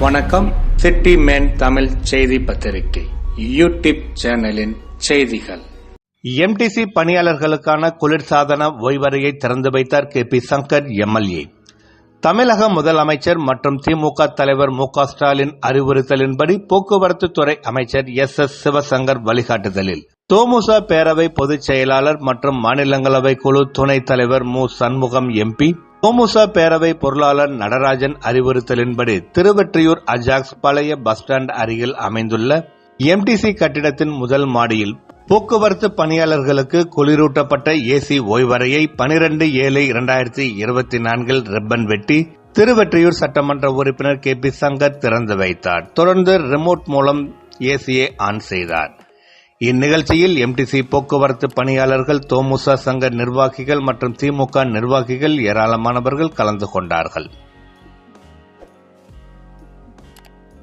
வணக்கம். City man Tamil செய்தி பத்திரிகை யூடியூப் சேனலின் செய்திகள். எம்டிசி பணியாளர்களுக்கான குளிர்சாதன ஓய்வறையை திறந்து வைத்தார் கே பி சங்கர் எம்எல்ஏ. தமிழக முதலமைச்சர் மற்றும் திமுக தலைவர் மு க ஸ்டாலின் அறிவுறுத்தலின்படி போக்குவரத்து துறை அமைச்சர் எஸ் எஸ் சிவசங்கர் வழிகாட்டுதலில். தோமுச பேரவை பொதுச் செயலாளர் மற்றும் மாநிலங்களவை குழு துணைத் தலைவர் மு சண்முகம் எம்பி. தோமுச பேரவை பொருளாளர் நடராஜன் அறிவுறுத்தலின்படி திருவெற்றியூர் அஜாக்ஸ் பழைய பஸ் ஸ்டாண்ட் அருகில் அமைந்துள்ள எம்டிசி கட்டிடத்தின் முதல் மாடியில் போக்குவரத்து பணியாளர்களுக்கு குளிரூட்டப்பட்ட ஏசி ஓய்வறையை பனிரெண்டு ஏழு இரண்டாயிரத்தி இருபத்தி நான்கில் ரிப்பன் வெட்டி திருவெற்றியூர் சட்டமன்ற உறுப்பினர் கே பி சங்கர் திறந்து வைத்தார். தொடர்ந்து ரிமோட் மூலம் ஏசியை ஆன் செய்தார். இந்நிகழ்ச்சியில் எம்டிசி போக்குவரத்து பணியாளர்கள் தோமுசா சங்க நிர்வாகிகள் மற்றும் திமுக நிர்வாகிகள் ஏராளமானவர்கள் கலந்து கொண்டார்கள்.